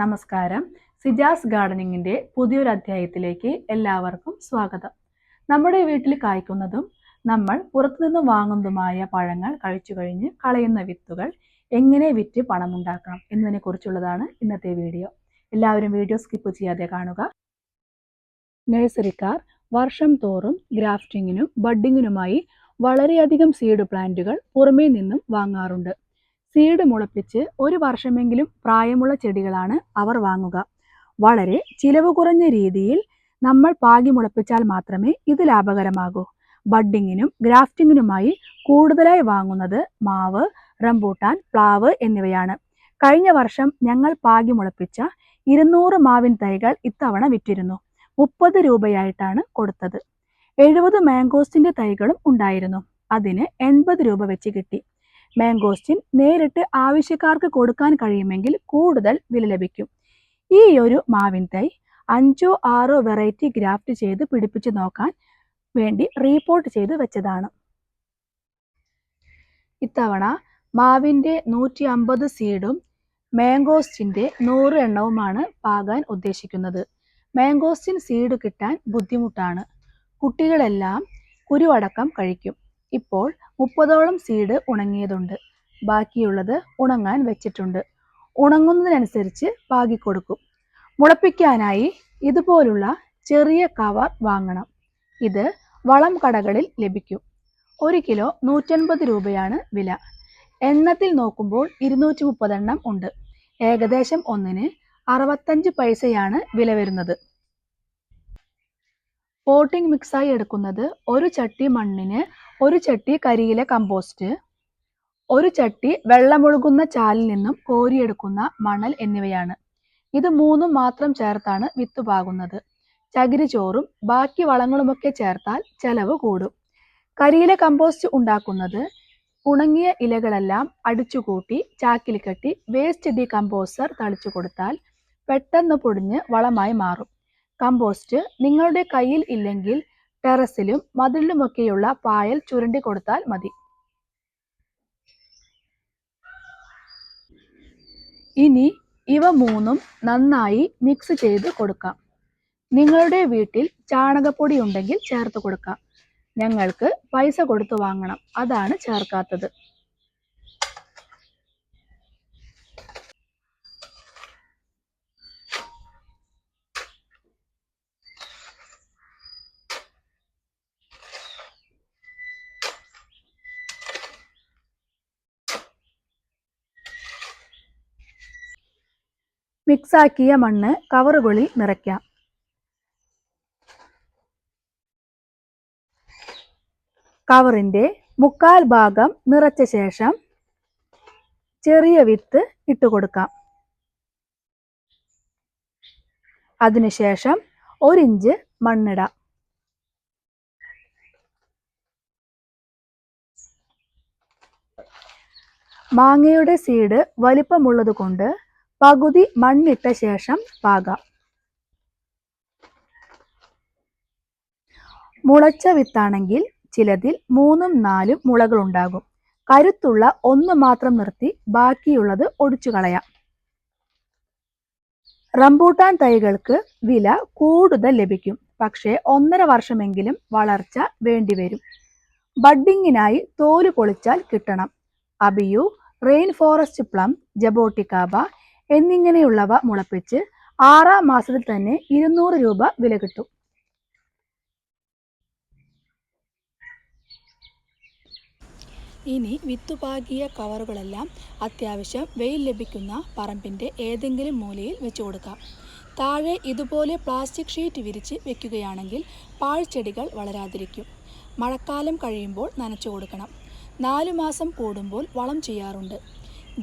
നമസ്കാരം. സിജാസ് ഗാർഡനിങ്ങിന്റെ പുതിയൊരു അധ്യായത്തിലേക്ക് എല്ലാവർക്കും സ്വാഗതം. നമ്മുടെ വീട്ടിൽ കായ്ക്കുന്നതും നമ്മൾ പുറത്തുനിന്ന് വാങ്ങുന്നതുമായ പഴങ്ങൾ കഴിച്ചു കഴിഞ്ഞ് കളയുന്ന വിത്തുകൾ എങ്ങനെ വിറ്റ് പണമുണ്ടാക്കാം എന്നതിനെ കുറിച്ചുള്ളതാണ് ഇന്നത്തെ വീഡിയോ. എല്ലാവരും വീഡിയോ സ്കിപ്പ് ചെയ്യാതെ കാണുക. നഴ്സറിക്കാർ വർഷം തോറും ഗ്രാഫ്റ്റിങ്ങിനും ബഡിങ്ങിനുമായി വളരെയധികം സീഡ് പ്ലാന്റുകൾ പുറമേ നിന്നും വാങ്ങാറുണ്ട്. സീഡ് മുളപ്പിച്ച് ഒരു വർഷമെങ്കിലും പ്രായമുള്ള ചെടികളാണ് അവർ വാങ്ങുക. വളരെ ചിലവ് കുറഞ്ഞ രീതിയിൽ നമ്മൾ പാകി മുളപ്പിച്ചാൽ മാത്രമേ ഇത് ലാഭകരമാകൂ. ബഡ്ഡിങ്ങിനും ഗ്രാഫ്റ്റിങ്ങിനുമായി കൂടുതലായി വാങ്ങുന്നത് മാവ് റംബൂട്ടാൻ പ്ലാവ് എന്നിവയാണ്. കഴിഞ്ഞ വർഷം ഞങ്ങൾ പാകി മുളപ്പിച്ച ഇരുന്നൂറ് മാവിൻ തൈകൾ ഇത്തവണ വിറ്റിരുന്നു. മുപ്പത് രൂപയായിട്ടാണ് കൊടുത്തത്. എഴുപത് മാംഗോസ്റ്റിന്റെ തൈകളും ഉണ്ടായിരുന്നു. അതിന് എൺപത് രൂപ വെച്ച് കിട്ടി. മാംഗോസ്റ്റിൻ നേരിട്ട് ആവശ്യക്കാർക്ക് കൊടുക്കാൻ കഴിയുമെങ്കിൽ കൂടുതൽ വില ലഭിക്കും. ഈ ഒരു മാവിൻ തൈ അഞ്ചോ ആറോ വെറൈറ്റി ഗ്രാഫ്റ്റ് ചെയ്ത് പിടിപ്പിച്ചു നോക്കാൻ വേണ്ടി റീപോർട്ട് ചെയ്ത് വെച്ചതാണ്. ഇത്തവണ മാവിന്റെ നൂറ്റി അമ്പത് സീഡും മാംഗോസ്റ്റിന്റെ നൂറ് എണ്ണവുമാണ് പാകാൻ ഉദ്ദേശിക്കുന്നത്. മാംഗോസ്റ്റിൻ സീഡ് കിട്ടാൻ ബുദ്ധിമുട്ടാണ്. കുട്ടികളെല്ലാം കുരുവടക്കം കഴിക്കും. ഇപ്പോൾ മുപ്പതോളം സീഡ് ഉണങ്ങിയതുണ്ട്. ബാക്കിയുള്ളത് ഉണങ്ങാൻ വെച്ചിട്ടുണ്ട്. ഉണങ്ങുന്നതിനനുസരിച്ച് പാകിക്കൊടുക്കും മുളപ്പിക്കാനായി ഇതുപോലുള്ള ചെറിയ കവർ വാങ്ങണം. ഇത് വളം കടകളിൽ ലഭിക്കും. ഒരു കിലോ നൂറ്റൻപത് രൂപയാണ് വില. എണ്ണത്തിൽ നോക്കുമ്പോൾ ഇരുന്നൂറ്റി മുപ്പതെണ്ണം ഉണ്ട്. ഏകദേശം ഒന്നിന് അറുപത്തഞ്ച് പൈസയാണ് വില വരുന്നത്. പോട്ടിംഗ് മിക്സായി എടുക്കുന്നത് ഒരു ചട്ടി മണ്ണിന് ഒരു ചട്ടി കരിയിലെ കമ്പോസ്റ്റ് ഒരു ചട്ടി വെള്ളമൊഴുകുന്ന ചാലിൽ നിന്നും കോരിയെടുക്കുന്ന മണൽ എന്നിവയാണ്. ഇത് മൂന്നും മാത്രം ചേർത്താണ് വിത്ത് പാകുന്നത്. ചകിരിച്ചോറും ബാക്കി വളങ്ങളുമൊക്കെ ചേർത്താൽ ചെലവ് കൂടും. കരിയിലെ കമ്പോസ്റ്റ് ഉണ്ടാക്കുന്നത് ഉണങ്ങിയ ഇലകളെല്ലാം അടിച്ചുകൂട്ടി ചാക്കിൽ കെട്ടി വേസ്റ്റ് ഡി കമ്പോസ്റ്റർ തളിച്ചു കൊടുത്താൽ പെട്ടെന്ന് പൊടിഞ്ഞ് വളമായി മാറും. കമ്പോസ്റ്റ് നിങ്ങളുടെ കയ്യിൽ ഇല്ലെങ്കിൽ ടെറസിലും മതിലിലുമൊക്കെയുള്ള പായൽ ചുരണ്ടി കൊടുത്താൽ മതി. ഇനി ഇവ മൂന്നും നന്നായി മിക്സ് ചെയ്ത് കൊടുക്കാം. നിങ്ങളുടെ വീട്ടിൽ ചാണകപ്പൊടി ഉണ്ടെങ്കിൽ ചേർത്ത് കൊടുക്കാം. ഞങ്ങൾക്ക് പൈസ കൊടുത്തു വാങ്ങണം. അതാണ് ചേർക്കാത്തത്. മിക്സാക്കിയ മണ്ണ് കവറുകളിൽ നിറയ്ക്കാം. കവറിന്റെ മുക്കാൽ ഭാഗം നിറച്ച ശേഷം ചെറിയ വിത്ത് ഇട്ടുകൊടുക്കാം അതിനുശേഷം ഒരിഞ്ച് മണ്ണിടാം. മാങ്ങയുടെ സീഡ് വലിപ്പമുള്ളത് കൊണ്ട് പകുതി മണ്ണിട്ട ശേഷം പാകാം. മുളച്ച വിത്താണെങ്കിൽ ചിലതിൽ മൂന്നും നാലും മുളകൾ ഉണ്ടാകും. കരുത്തുള്ള ഒന്ന് മാത്രം നിർത്തി ബാക്കിയുള്ളത് ഒടിച്ചു കളയാം. റംബൂട്ടാൻ തൈകൾക്ക് വില കൂടുതൽ ലഭിക്കും. പക്ഷേ ഒന്നര വർഷമെങ്കിലും വളർച്ച വേണ്ടിവരും ബഡ്ഡിങ്ങിനായി തോൽ പൊളിച്ചാൽ കിട്ടണം. അബിയു റെയിൻ ഫോറസ്റ്റ് പ്ലം ജബോട്ടിക്കാബ എന്നിങ്ങനെയുള്ളവ മുളപ്പിച്ച് ആറാം മാസത്തിൽ തന്നെ ഇരുന്നൂറ് രൂപ വില കിട്ടും. ഇനി വിത്തുപാകിയ കവറുകളെല്ലാം അത്യാവശ്യം വെയിൽ ലഭിക്കുന്ന പറമ്പിന്റെ ഏതെങ്കിലും മൂലയിൽ വെച്ചു കൊടുക്കാം. താഴെ ഇതുപോലെ പ്ലാസ്റ്റിക് ഷീറ്റ് വിരിച്ച് വെക്കുകയാണെങ്കിൽ പാഴ്ചെടികൾ വളരാതിരിക്കും. മഴക്കാലം കഴിയുമ്പോൾ നനച്ചു കൊടുക്കണം. നാലു മാസം കൂടുമ്പോൾ വളം ചെയ്യാറുണ്ട്.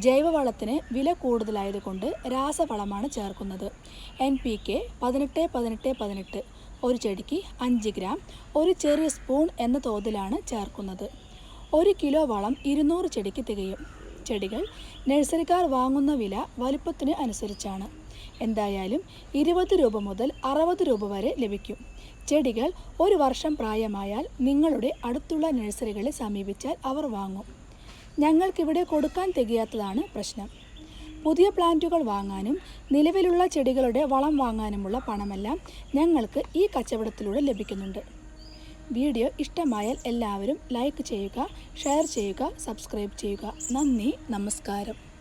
ജൈവവളത്തിന് വില കൂടുതലായതുകൊണ്ട് രാസവളമാണ് ചേർക്കുന്നത്. എൻ പി കെ പതിനെട്ട് പതിനെട്ട് പതിനെട്ട്. ഒരു ചെടിക്ക് അഞ്ച് ഗ്രാം ഒരു ചെറിയ സ്പൂൺ എന്ന തോതിലാണ് ചേർക്കുന്നത്. ഒരു കിലോ വളം ഇരുന്നൂറ് ചെടിക്ക് തികയും. ചെടികൾ നഴ്സറിക്കാർ വാങ്ങുന്ന വില വലുപ്പത്തിന് അനുസരിച്ചാണ്. എന്തായാലും ഇരുപത് രൂപ മുതൽ അറുപത് രൂപ വരെ ലഭിക്കും. ചെടികൾ ഒരു വർഷം പ്രായമായാൽ നിങ്ങളുടെ അടുത്തുള്ള നഴ്സറികളെ സമീപിച്ചാൽ അവർ വാങ്ങും. ഞങ്ങൾക്കിവിടെ കൊടുക്കാൻ തികയാത്തതാണ് പ്രശ്നം. പുതിയ പ്ലാന്റുകൾ വാങ്ങാനും നിലവിലുള്ള ചെടികളുടെ വളം വാങ്ങാനുമുള്ള പണമെല്ലാം ഞങ്ങൾക്ക് ഈ കച്ചവടത്തിലൂടെ ലഭിക്കുന്നുണ്ട്. വീഡിയോ ഇഷ്ടമായാൽ എല്ലാവരും ലൈക്ക് ചെയ്യുക ഷെയർ ചെയ്യുക സബ്സ്ക്രൈബ് ചെയ്യുക. നന്ദി നമസ്കാരം.